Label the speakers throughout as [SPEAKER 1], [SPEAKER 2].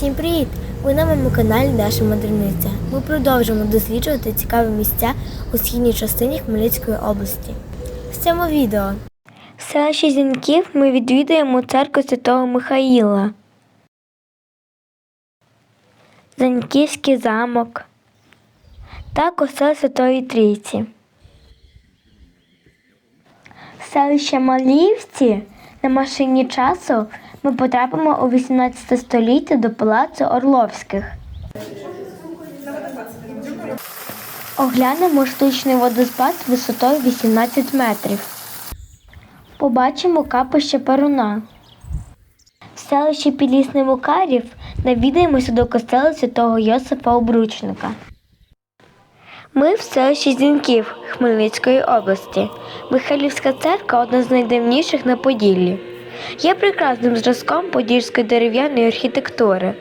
[SPEAKER 1] Всім привіт! Ви на моєму каналі Даша Модерниця. Ми продовжуємо досліджувати цікаві місця у східній частині Хмельницької області. В цьому відео в селищі Зіньків ми відвідаємо церкву Святого Михаїла, Заньківський замок та костел Святої Трійці. Селище Маліївці на машині часу ми потрапимо у 18 століття до палацу Орловських. Оглянемо штучний водоспад висотою 18 метрів. Побачимо капище Перуна. В селищі Підлісний Мукарів навідаємося до костела святого Йосифа Обручника. Ми в селищі Зіньків Хмельницької області. Михайлівська церква одна з найдавніших на Поділлі. Є прекрасним зразком подільської дерев'яної архітектури.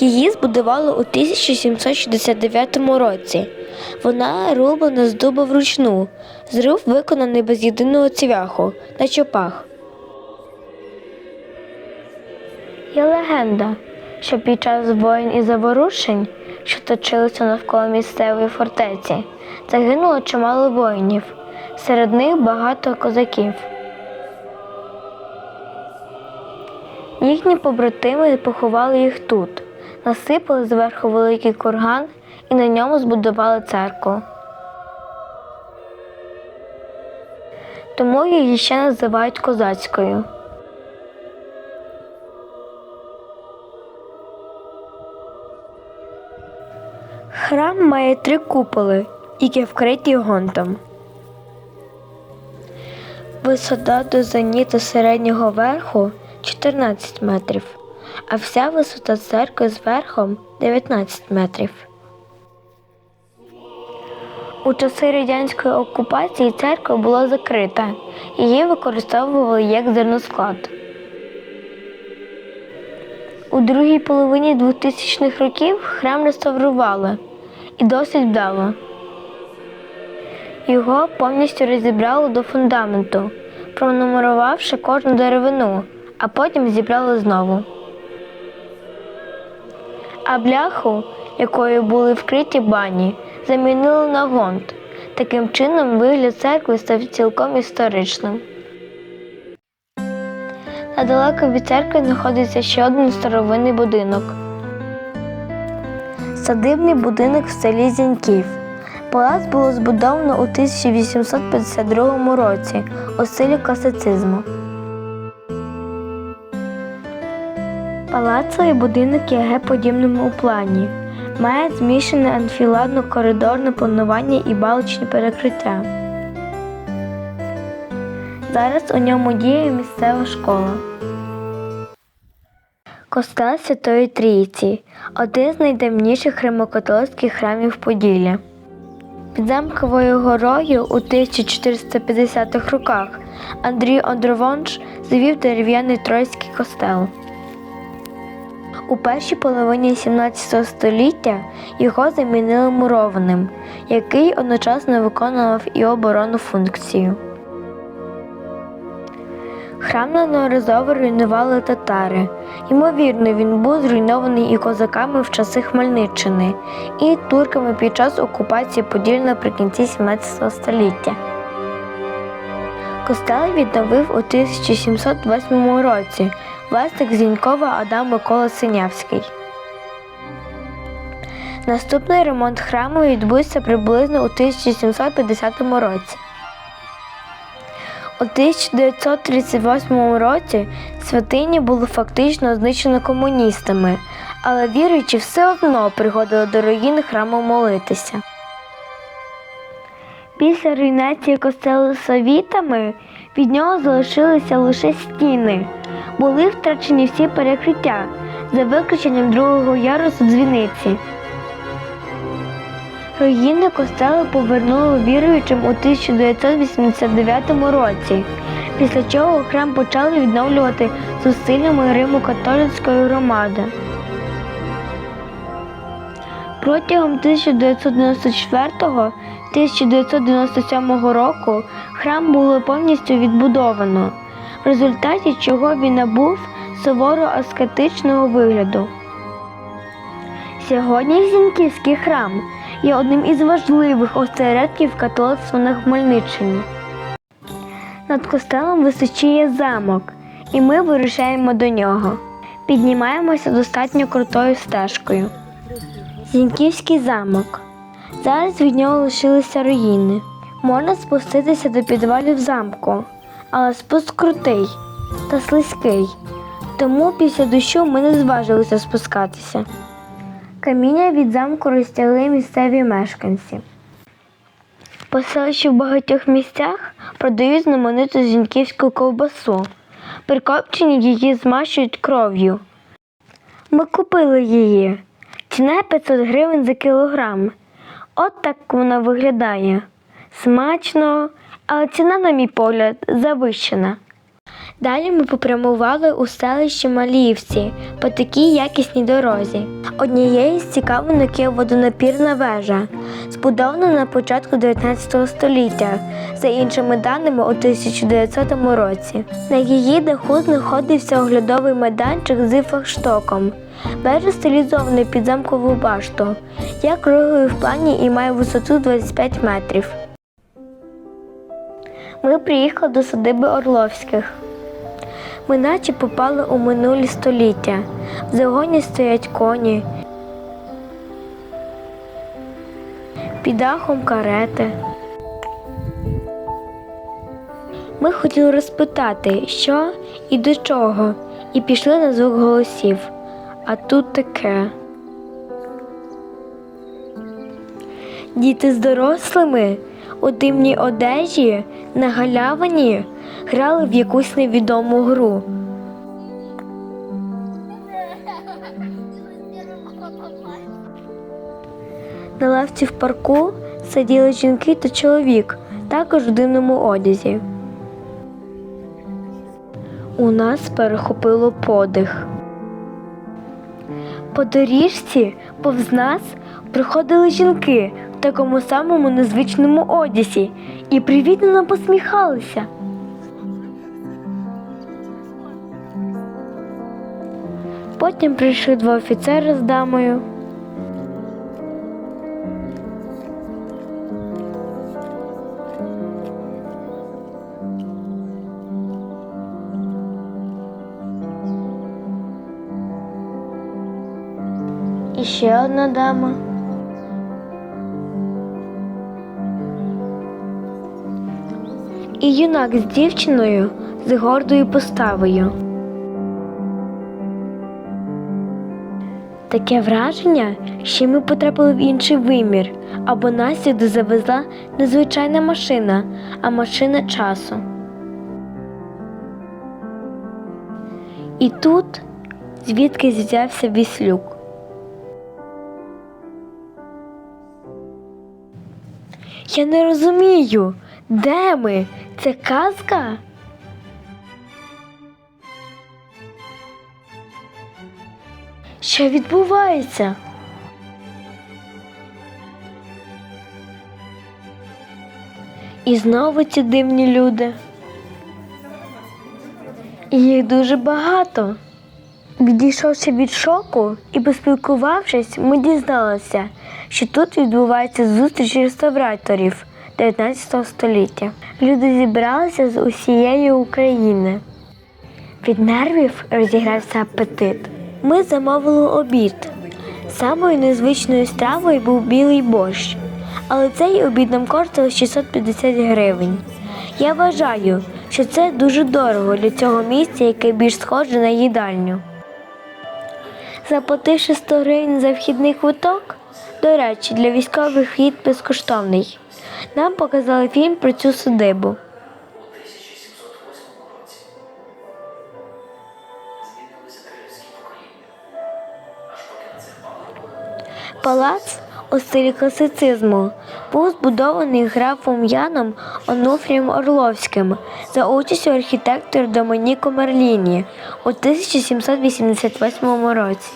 [SPEAKER 1] Її збудували у 1769 році. Вона рублена з дуба вручну. Зруб виконаний без єдиного цвяху на чопах. Є легенда, що під час воєн і заворушень, що точилися навколо місцевої фортеці, загинуло чимало воїнів, серед них багато козаків. Їхні побратими поховали їх тут, насипали зверху великий курган і на ньому збудували церкву. Тому її ще називають козацькою. Храм має три куполи, які вкриті гонтом. Висота до зеніту середнього верху 14 метрів, а вся висота церкви з верхом 19 метрів. У часи радянської окупації церква була закрита. Її використовували як зерносклад. У другій половині 2000-х років храм реставрували і досить вдало. Його повністю розібрали до фундаменту, пронумерувавши кожну деревину, а потім зібрали знову. А бляху, якою були вкриті бані, замінили на гонт. Таким чином вигляд церкви став цілком історичним. Недалеко від церкви знаходиться ще один старовинний будинок. Садибний будинок в селі Зіньків. Палац було збудовано у 1852 році у стилі класицизму. Палацовий будинок є Г-подібним у плані. Має змішане анфіладно-коридорне планування і балочні перекриття. Зараз у ньому діє місцева школа. Костел Святої Трійці один з найдавніших римокатолицьких храмів Поділля. Під замковою горою у 1450-х роках Андрій Ондровонш завів дерев'яний тройський костел. У першій половині 17 століття його замінили мурованим, який одночасно виконував і оборонну функцію. Храм неодноразово руйнували татари. Ймовірно, він був зруйнований і козаками в часи Хмельниччини, і турками під час окупації Поділля наприкінці 17 століття. Костел відновив у 1708 році власник Зінькова Адам Микола Синявський. Наступний ремонт храму відбувся приблизно у 1750 році. У 1938 році святині було фактично знищено комуністами, але віруючі все одно приходили до руїн храму молитися. Після руйнації костелу совітами від нього залишилися лише стіни. Були втрачені всі перекриття за виключенням другого ярусу дзвіниці. Руїни костелу повернули віруючим у 1989 році, після чого храм почали відновлювати зусиллями Риму католицької громади. Протягом 1994-1997 року храм було повністю відбудовано. в результаті чого він набув суворо аскетичного вигляду. Сьогодні Зінківський храм є одним із важливих осередків католицтва на Хмельниччині. Над костелом височіє замок, і ми вирушаємо до нього. Піднімаємося достатньо крутою стежкою. Зіньківський замок. Зараз від нього лишилися руїни. Можна спуститися до підвалів замку, але спуск крутий та слизький. Тому після дощу ми не зважилися спускатися. Каміння від замку розтягли місцеві мешканці. По селищі в багатьох місцях продають знамениту зіньківську ковбасу. При копченні її змащують кров'ю. Ми купили її. Ціна 500 гривень за кілограм. От так вона виглядає. Смачно, але ціна, на мій погляд, завищена. Далі ми попрямували у селище Маліївці по такій якісній дорозі. Однією з цікавинок є водонапірна вежа, збудована на початку 19 століття, за іншими даними у 1900 році. На її даху знаходився оглядовий майданчик з флагштоком. Вежа стилізована під замкову башту, є круглою в плані і має висоту 25 метрів. Ми приїхали до садиби Орловських. Ми наче попали у минулі століття. В загоні стоять коні. Під дахом карети. Ми хотіли розпитати, що і до чого, і пішли на звук голосів. А тут таке. Діти з дорослими у димній одежі на галявині грали в якусь невідому гру. На лавці в парку сиділи жінки та чоловік, також в дивному одязі. У нас перехопило подих. По доріжці повз нас приходили жінки в такому самому незвичному одязі і привітно посміхалися. Потім прийшли два офіцери з дамою. І ще одна дама. І юнак з дівчиною з гордою поставою. Таке враження, що ми потрапили в інший вимір, або нас сюди завезла не звичайна машина, а машина часу. І тут звідки взявся віслюк. Я не розумію, де ми? Це казка? Що відбувається? І знову ці дивні люди. І Їх дуже багато. Відійшовши від шоку і поспілкувавшись, ми дізналися, що тут відбувається зустріч реставраторів 19 століття. Люди зібралися з усієї України. Від нервів розігрався апетит. Ми замовили обід. Самою незвичною стравою був білий борщ, але цей обід нам коштував 650 гривень. Я вважаю, що це дуже дорого для цього місця, яке більш схоже на їдальню. Заплативши 100 гривень за вхідний квиток, до речі, для військових вхід безкоштовний. Нам показали фільм про цю садибу. Палац у стилі класицизму був збудований графом Яном Онуфрієм Орловським за участю архітектора Домоніко Мерліні у 1788 році.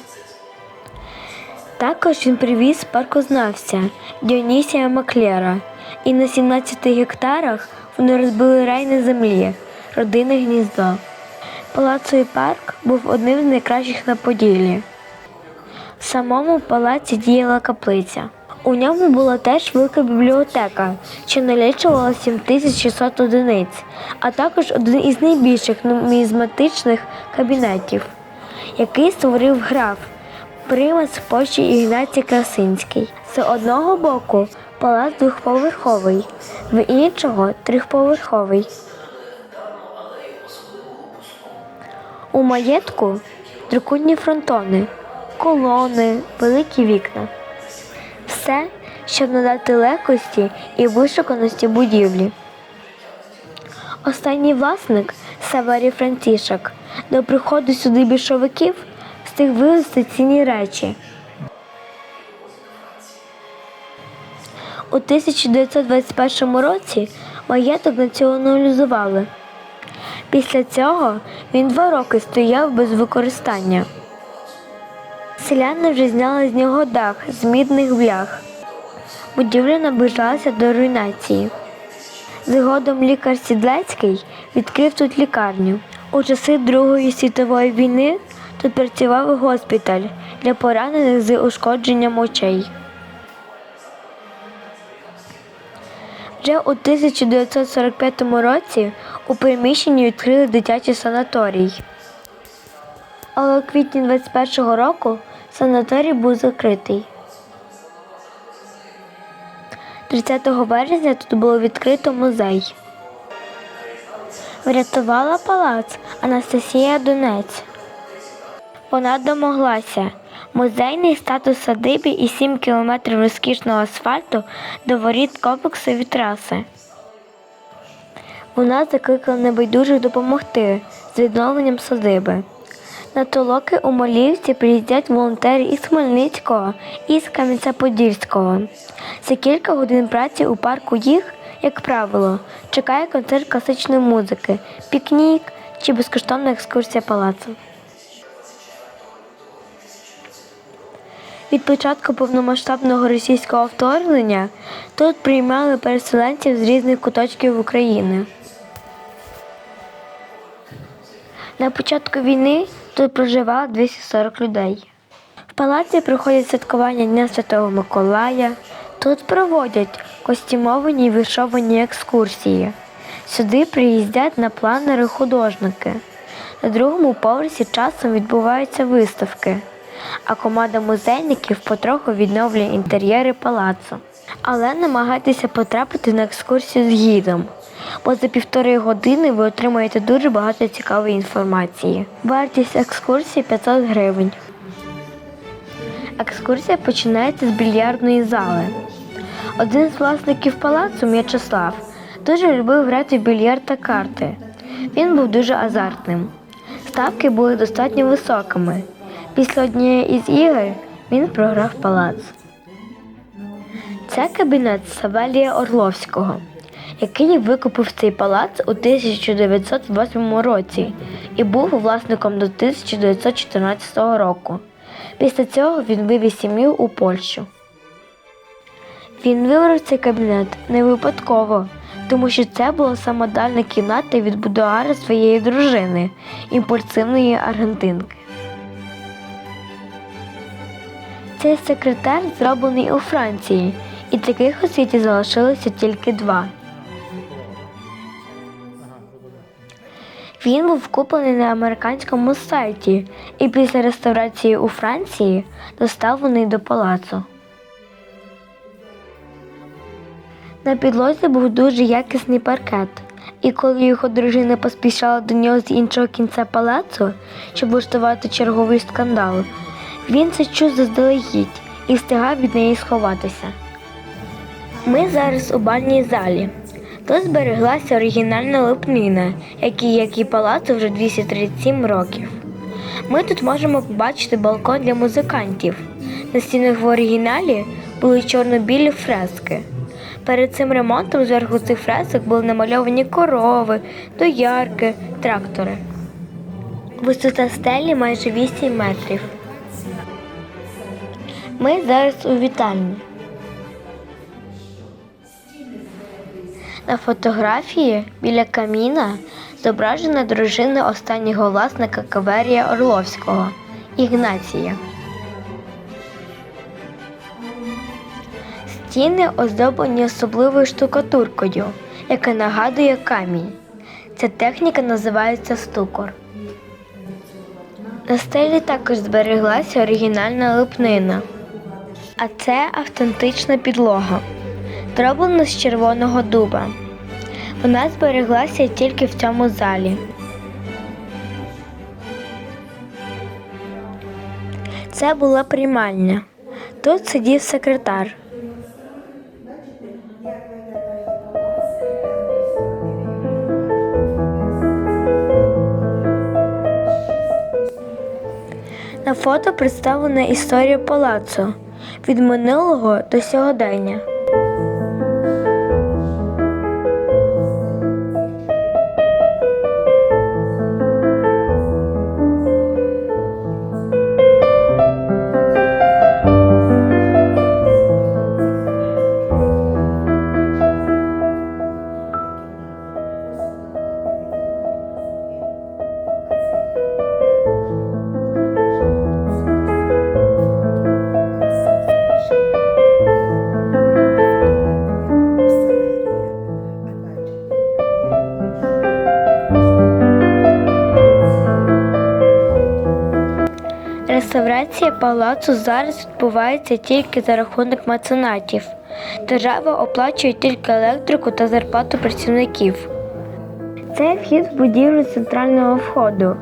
[SPEAKER 1] Також він привіз паркознавця Діонісія Маклера, і на 17 гектарах вони розбили рай на землі, родинне гніздо. Палацовий парк був одним з найкращих на Поділлі. В самому палаці діяла каплиця. У ньому була теж велика бібліотека, що налічувала 7600 одиниць, а також один із найбільших нумізматичних кабінетів, який створив граф примас Польщі Ігнатій Красинський. З одного боку палац двохповерховий, в іншого трьохповерховий. У маєтку трикутні фронтони, колони, великі вікна. Все, щоб надати легкості і вишуканості будівлі. Останній власник Саварій Францішок до приходу сюди більшовиків встиг вивезти цінні речі. У 1921 році маєток націоналізували. Після цього він два роки стояв без використання. Селяни вже зняли з нього дах з мідних блях. Будівля наближалася до руйнації. Згодом лікар Сідлецький відкрив тут лікарню. У часи Другої світової війни тут працював госпіталь для поранених з ушкодженням очей. Вже у 1945 році у приміщенні відкрили дитячий санаторій. Але у квітні 21-го року санаторій був закритий. 30 березня тут було відкрито музей. Врятувала палац Анастасія Донець. Вона домоглася музейний статус садиби і 7 кілометрів розкішного асфальту до воріт комплексові траси. Вона закликала небайдужих допомогти з відновленням садиби. На толоки у Молівці приїздять волонтери із Хмельницького і з Кам'янця-Подільського. За кілька годин праці у парку їх, як правило, чекає концерт класичної музики, пікнік чи безкоштовна екскурсія палацу. Від початку повномасштабного російського вторгнення тут приймали переселенців з різних куточків України. На початку війни тут проживало 240 людей. В палаці проходять святкування Дня Святого Миколая. Тут проводять костюмовані і вишовані екскурсії. Сюди приїздять на планери художники. На другому поверсі часом відбуваються виставки, а команда музейників потроху відновлює інтер'єри палацу. Але намагайтеся потрапити на екскурсію з гідом, бо за півтори години ви отримаєте дуже багато цікавої інформації. Вартість екскурсії 500 гривень. Екскурсія починається з більярдної зали. Один з власників палацу, М'ячеслав, дуже любив грати в більярд та карти. Він був дуже азартним. Ставки були достатньо високими. Після однієї із ігор він програв палац. Це кабінет Савелія Орловського, який викупив цей палац у 1908 році і був власником до 1914 року. Після цього він вивіз сім'ю у Польщу. Він вибрав цей кабінет не випадково, тому що це була самодальна кімната від будуара своєї дружини, імпульсивної аргентинки. Цей секретар зроблений у Франції, і таких у світі залишилося тільки два. Він був куплений на американському сайті і після реставрації у Франції доставлений до палацу. На підлозі був дуже якісний паркет, і коли його дружина поспішала до нього з іншого кінця палацу, щоб влаштувати черговий скандал, він це чув заздалегідь і встигав від неї сховатися. Ми зараз у бальній залі. Тут збереглася оригінальна липнина, якій як і палацу вже 237 років. Ми тут можемо побачити балкон для музикантів. На стінах в оригіналі були чорно-білі фрески. Перед цим ремонтом зверху цих фресок були намальовані корови, доярки, трактори. Висота стелі майже 8 метрів. Ми зараз у вітальні. На фотографії біля каміна зображена дружина останнього власника Каверія Орловського Ігнація. Стіни оздоблені особливою штукатуркою, яка нагадує камінь. Ця техніка називається стукор. На стелі також збереглася оригінальна липнина. А це автентична підлога, зроблена з червоного дуба. Вона збереглася тільки в цьому залі. Це була приймальня. Тут сидів секретар. На фото представлена історія палацу від минулого до сьогодення. Реставрація палацу зараз відбувається тільки за рахунок меценатів. Держава оплачує тільки електрику та зарплату працівників. Це вхід в будівлю центрального входу.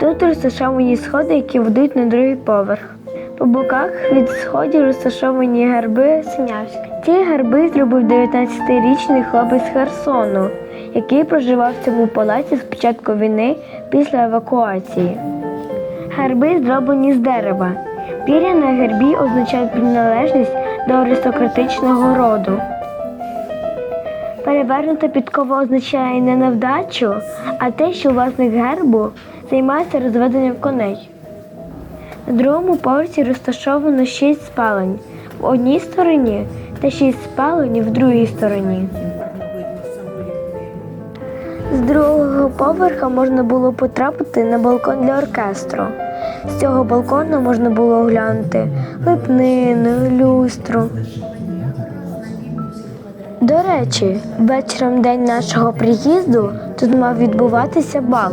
[SPEAKER 1] Тут розташовані сходи, які ведуть на другий поверх. По боках від сходів розташовані герби Синявська. Ці герби зробив 19-річний хлопець Херсону, який проживав в цьому палаці з початку війни після евакуації. Герби зроблені з дерева. Пір'я на гербі означає приналежність до аристократичного роду. Перевернута підкова означає не невдачу, а те, що власник гербу займається розведенням коней. На другому поверсі розташовано шість спалень в одній стороні та шість спалень в другій стороні. З другого поверха можна було потрапити на балкон для оркестру. З цього балкону можна було оглянути липнину, люстру. До речі, вечором день нашого приїзду тут мав відбуватися бал.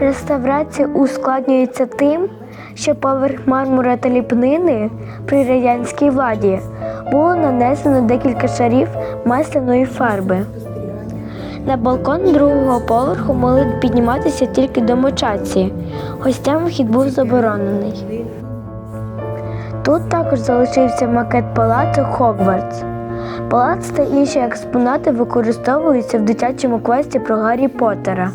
[SPEAKER 1] Реставрація ускладнюється тим, що поверх мармура та ліпнини при радянській владі було нанесено декілька шарів масляної фарби. На балкон другого поверху могли підніматися тільки домочадці. Гостям вхід був заборонений. Тут також залишився макет палацу Хогвартс. Палац та інші експонати використовуються в дитячому квесті про Гаррі Поттера.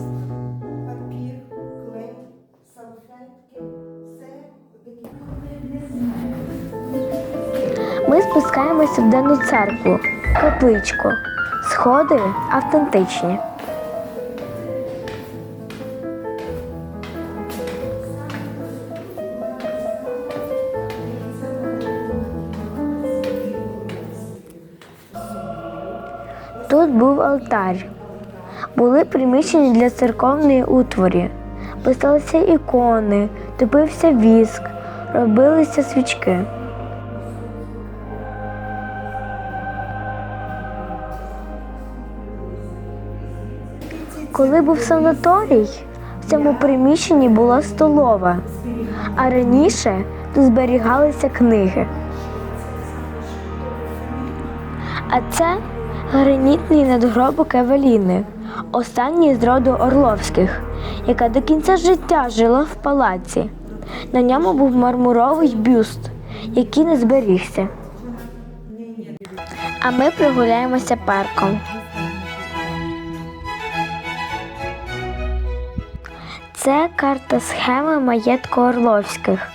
[SPEAKER 1] Ми спускаємося в денну церкву, капличку. Сходи автентичні. Тут був алтар. Були приміщення для церковної утворі. Писалися ікони, топився віск, робилися свічки. Коли був санаторій, в цьому приміщенні була столова, а раніше тут зберігалися книги. А це гранітний надгробок Евеліни, останній з роду Орловських, яка до кінця життя жила в палаці. На ньому був мармуровий бюст, який не зберігся. А ми прогуляємося парком. Це карта схеми маєтку Орловських.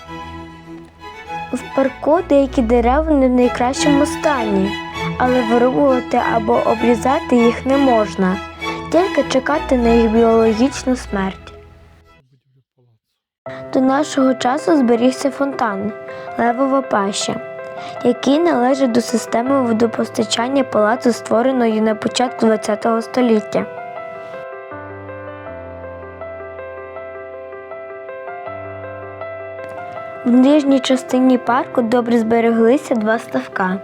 [SPEAKER 1] В парку деякі дерева не в найкращому стані, але вирубувати або обрізати їх не можна, тільки чекати на їх біологічну смерть. До нашого часу зберігся фонтан Левова паща. який належить до системи водопостачання палацу, створеної на початку ХХ століття. В нижній частині парку добре збереглися два ставка.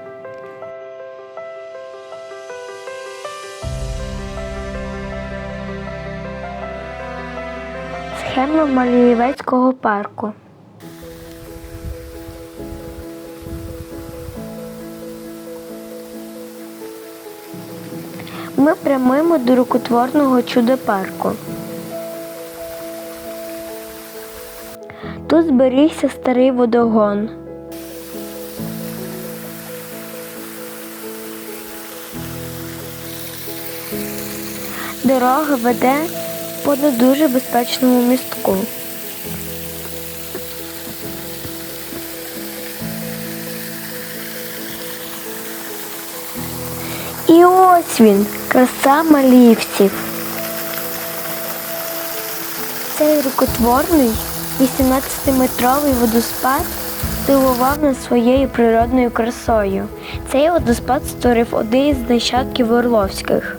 [SPEAKER 1] Схема Малієвецького парку. Ми прямуємо до рукотворного чудо-парку. Тут зберігся старий водогон. Дорога веде по не дуже безпечному містку. І ось він, краса малівців. Цей рукотворний 18-метровий водоспад здивував нас своєю природною красою. Цей водоспад створив один із нащадків Орловських.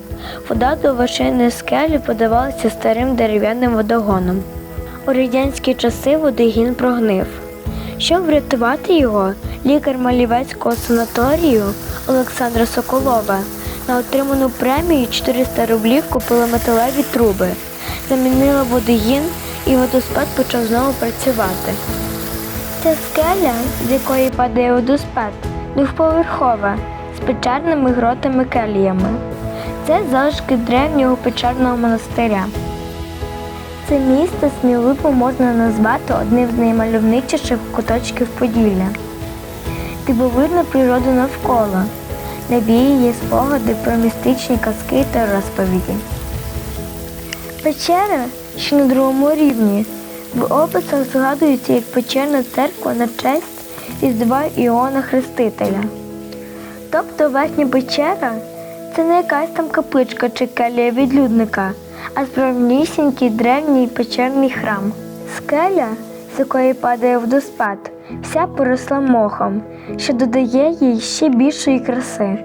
[SPEAKER 1] Вода до вершини скелі подавалася старим дерев'яним водогоном. У радянські часи водогін прогнив. Щоб врятувати його, лікар Малівецького санаторію Олександра Соколова на отриману премію 400 рублів купила металеві труби, замінила водогін і водоспад почав знову працювати. Ця скеля, з якої падає водоспад, двохповерхова, з печерними гротами келіями. Це залишки древнього печерного монастиря. Це місце сміливо можна назвати одним з наймальовничіших куточків Поділля. Дивовижна природа навколо, навіює спогади про містичні казки та розповіді. Печера, що на другому рівні, в описах згадується як печерна церква на честь Різдва Іона Хрестителя. Тобто верхня печера це не якась там капличка чи келія відлюдника, а справнісінький древній печерний храм. Скеля, з якої падає водоспад, вся поросла мохом, що додає їй ще більшої краси.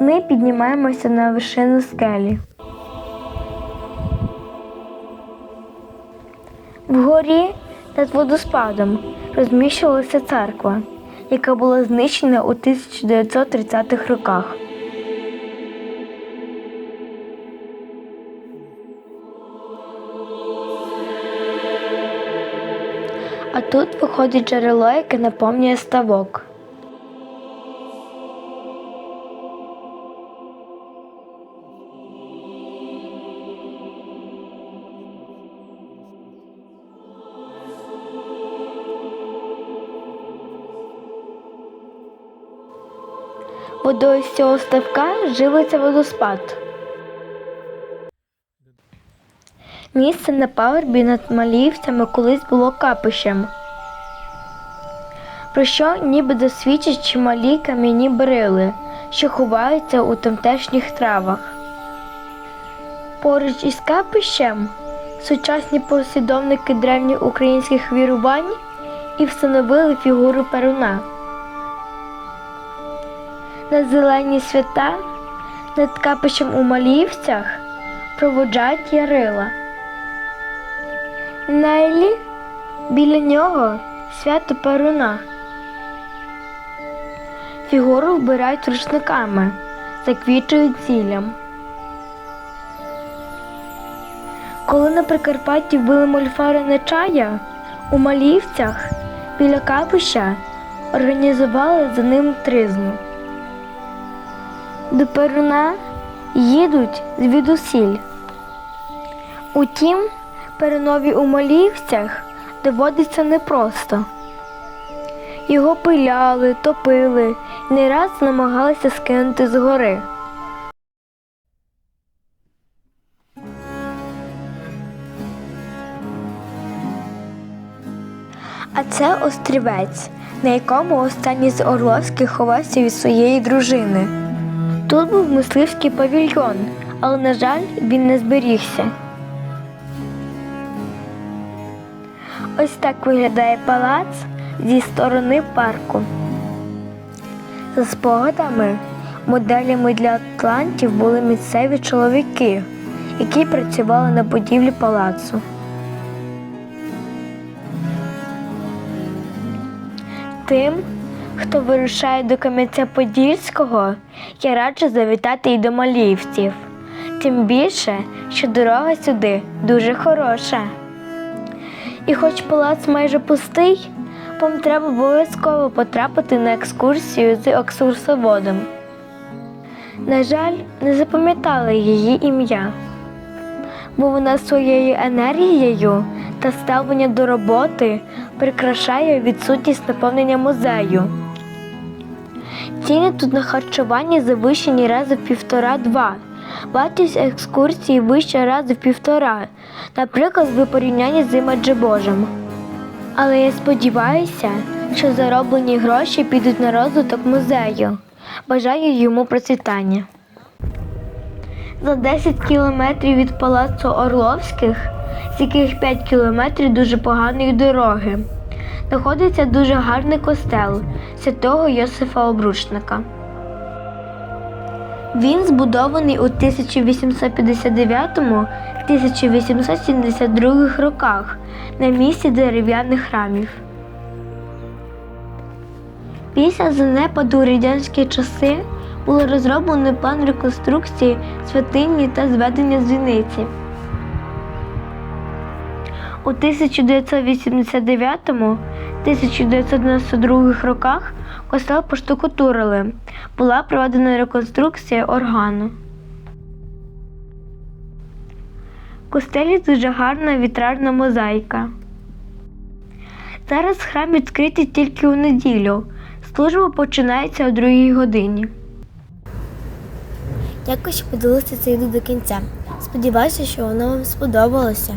[SPEAKER 1] Ми піднімаємося на вершину скелі. Вгорі над водоспадом розміщувалася церква, яка була знищена у 1930-х роках. А тут виходить джерело, яке наповнює ставок. Водою з цього ставка живиться водоспад. Місце на пагорбі над Маліївцями колись було капищем, про що ніби досвідчать чималі кам'яні брили, що ховаються у тамтешніх травах. Поруч із капищем сучасні послідовники древніх українських вірувань і встановили фігуру Перуна. На зелені свята над капищем у Маліївцях проводжають Ярила. На біля нього свято Перуна. Фігуру вбирають рушниками, заквічують зіллям. Коли на Прикарпатті вбили мольфара Нечая, у Маліївцях біля капища організували за ним тризну. До Перуна їдуть звідусіль. Утім, Перунові у Маліївцях доводиться непросто. Його пиляли, топили не раз намагалися скинути з гори. А це острівець, на якому останній з Орловських ховався від своєї дружини. Тут був мисливський павільйон, але, на жаль, він не зберігся. Ось так виглядає палац зі сторони парку. За спогадами, моделями для атлантів були місцеві чоловіки, які працювали на будівлі палацу. Тим, хто вирушає до Кам'янця-Подільського, я раджу завітати і до Маліївців. Тим більше, що дорога сюди дуже хороша. І хоч палац майже пустий, вам треба обов'язково потрапити на екскурсію з екскурсоводом. На жаль, не запам'ятали її ім'я, бо вона своєю енергією та ставлення до роботи прикрашає відсутність наповнення музею. Ціни тут на харчування завищені рази в півтора-два. Вартість екскурсії вища рази в півтора, наприклад, в порівнянні з Імаджибожем. Але я сподіваюся, що зароблені гроші підуть на розвиток музею. Бажаю йому процвітання. За 10 кілометрів від палацу Орловських, з яких 5 кілометрів дуже поганої дороги, знаходиться дуже гарний костел святого Йосифа Обручника. Він збудований у 1859-1872 роках на місці дерев'яних храмів. Після занепаду у радянські часи було розроблено план реконструкції святині та зведення дзвіниці. У 1989-1992 роках костел поштукатурили. Була проведена реконструкція органу. В костелі дуже гарна вітрарна мозаїка. Зараз храм відкритий тільки у неділю. Служба починається о 2 годині.
[SPEAKER 2] Дякую, що подивилися це відео до кінця. Сподіваюся, що воно вам сподобалося.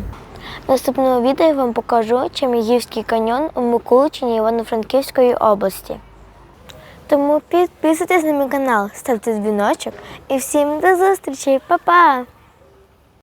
[SPEAKER 1] В наступному відео я вам покажу Чемігівський каньйон у Миколичині Івано-Франківської області.
[SPEAKER 2] Тому підписуйтесь на мій канал, ставте дзвіночок і всім до зустрічі, Па-па!